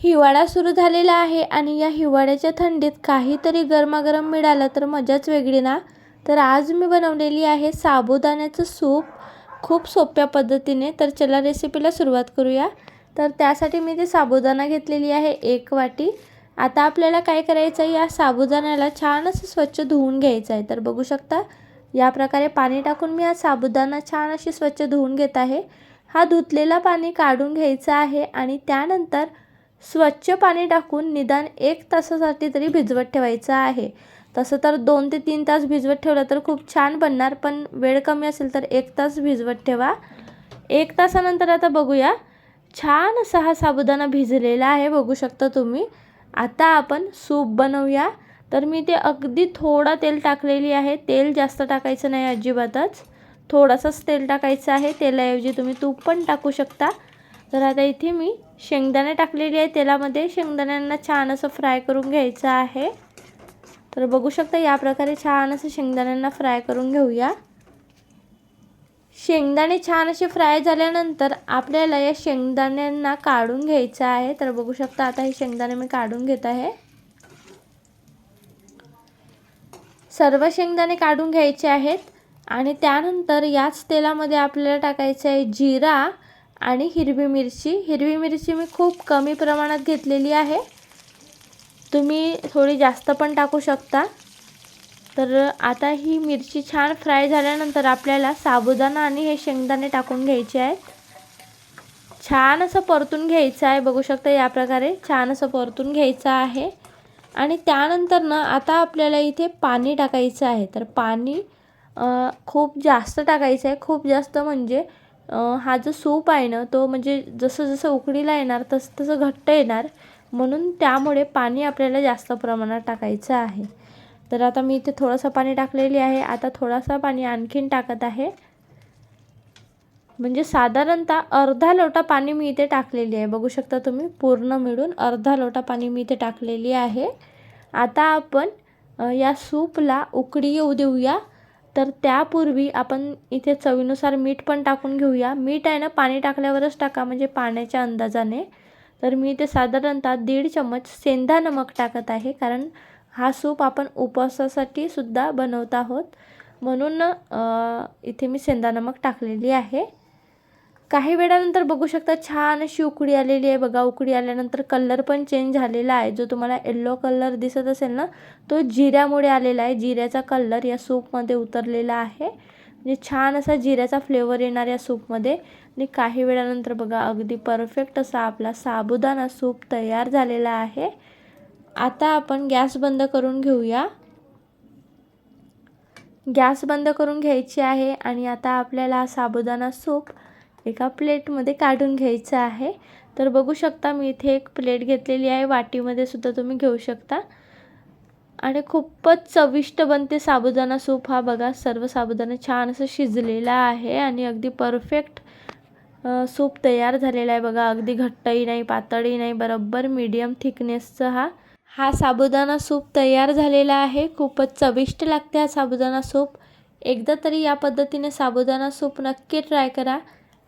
हिवाळा सुरू झालेला आहे आणि या हिवाळ्याच्या थंडीत काहीतरी गरमागरम मिळालं तर मजाच वेगळी ना? तर आज मी बनवलेली आहे साबुदाण्याचं सूप. खूप सोप्या पद्धतीने. तर चला रेसिपीला सुरुवात करूया. तर त्यासाठी मी ते साबुदाणा घेतलेली आहे एक वाटी. आता आपल्याला काय करायचं आहे? या साबुदाण्याला छान असं स्वच्छ धुवून घ्यायचं आहे. तर बघू शकता या प्रकारे पाणी टाकून मी हा साबुदाणा छान अशी स्वच्छ धुवून घेत आहे. हा धुतलेला पाणी काढून घ्यायचं आहे आणि त्यानंतर स्वच्छ पाणी टाकून निदान एक तासासाठी तरी भिजवत ठेवायचं आहे. तसं तर दोन ते तीन तास भिजवत ठेवलं तर खूप छान बनणार पण वेळ कमी असेल तर एक तास भिजवत ठेवा. एक तासानंतर आता बघूया. छान असा हा साबुदाणा भिजलेला आहे बघू शकता तुम्ही. आता आपण सूप बनवूया. तर मी ते अगदी थोडा तेल टाकलेली आहे. तेल जास्त टाकायचं नाही अजिबातच. थोडासाच तेल टाकायचं आहे. तेलाऐवजी तुम्ही तूप पण टाकू शकता. तर आता इथे मी शेंगदाणे टाकलेले आहे तेलामध्ये शेंगदाण्यांना छान असं फ्राय करून घ्यायचं आहे. तर बघू शकता या प्रकारे छान असं शेंगदाण्यांना फ्राय करून घेऊया. शेंगदाणे छान असे फ्राय झाल्यानंतर आपल्याला या शेंगदाण्यांना काढून घ्यायचं आहे. तर बघू शकता आता हे शेंगदाणे मी काढून घेत आहे. सर्व शेंगदाणे काढून घ्यायचे आहेत. आणि त्यानंतर याच तेलामध्ये आपल्याला टाकायचं आहे जिरा. आणि हिरवी मिरची. हिरवी मिरची मी खूप कमी प्रमाणात घेतलेली आहे. तुम्ही थोडी जास्त पण टाकू शकता. तर आता ही मिरची छान फ्राय झाल्यानंतर आपल्याला साबुदाणा आणि हे शेंगदाणे टाकून घ्यायचे आहेत. छान असं परतून घ्यायचं आहे. बघू शकता या प्रकारे छान असं परतून घ्यायचं आहे. आणि त्यानंतर ना आता आपल्याला इथे पाणी टाकायचं आहे. तर पाणी खूप जास्त टाकायचं आहे. खूप जास्त म्हणजे हा जो सूप आहे ना तो म्हणजे जसं जसं उकडीला येणार तसं तसं घट्ट येणार. म्हणून त्यामुळे पाणी आपल्याला जास्त प्रमाणात टाकायचं आहे. तर आता मी इथे थोडंसं पाणी टाकलेली आहे. आता थोडासा पाणी आणखीन टाकत आहे. म्हणजे साधारणतः अर्धा लोटा पाणी मी इथे टाकलेली आहे. बघू शकता तुम्ही पूर्ण मिळून अर्धा लोटा पाणी मी इथे टाकलेली आहे. आता आपण या सूपला उकडी येऊ देऊया. तर त्यापूर्वी आपण इथे चवीनुसार मीठ पण टाकून घेऊया. मीठ आहे ना पाणी टाकल्यावरच टाका म्हणजे पाण्याच्या अंदाजाने. तर मी इथे साधारणतः दीड चम्मच सेंधा नमक टाकत आहे कारण हा सूप आपण उपवासासाठी सुद्धा बनवत आहोत. म्हणून इथे मी सेंधा नमक टाकलेली आहे. काही वेळानंतर बघू शकता छान अशी उकडी आलेली आहे बघा. उकडी आल्यानंतर कलर पण चेंज झालेला आहे. जो तुम्हाला येल्लो कलर दिसत असेल ना तो जिऱ्यामुळे आलेला आहे. जिऱ्याचा कलर या सूपमध्ये उतरलेला आहे. म्हणजे छान असा जिऱ्याचा फ्लेवर येणार या सूपमध्ये आणि काही वेळानंतर बघा अगदी परफेक्ट असा आपला साबुदाणा सूप तयार झालेला आहे. आता आपण गॅस बंद करून घेऊया. गॅस बंद करून घ्यायची आहे आणि आता आपल्याला साबुदाणा सूप एका प्लेटमध्ये काढून घ्यायचं आहे. तर बघू शकता मी इथे एक प्लेट घेतलेली आहे. वाटीमध्ये सुद्धा तुम्ही घेऊ शकता. आणि खूपच चविष्ट बनते साबुदाणा सूप. हा बघा सर्व साबुदाणा छान असं शिजलेला आहे आणि अगदी परफेक्ट सूप तयार झालेला आहे बघा. अगदी घट्टही नाही पातळही नाही बरोबर मीडियम थिकनेसचा हा. हा साबुदाणा सूप तयार झालेला आहे. खूपच चविष्ट लागते हा साबुदाणा सूप. एकदा तरी या पद्धतीने साबुदाणा सूप नक्की ट्राय करा.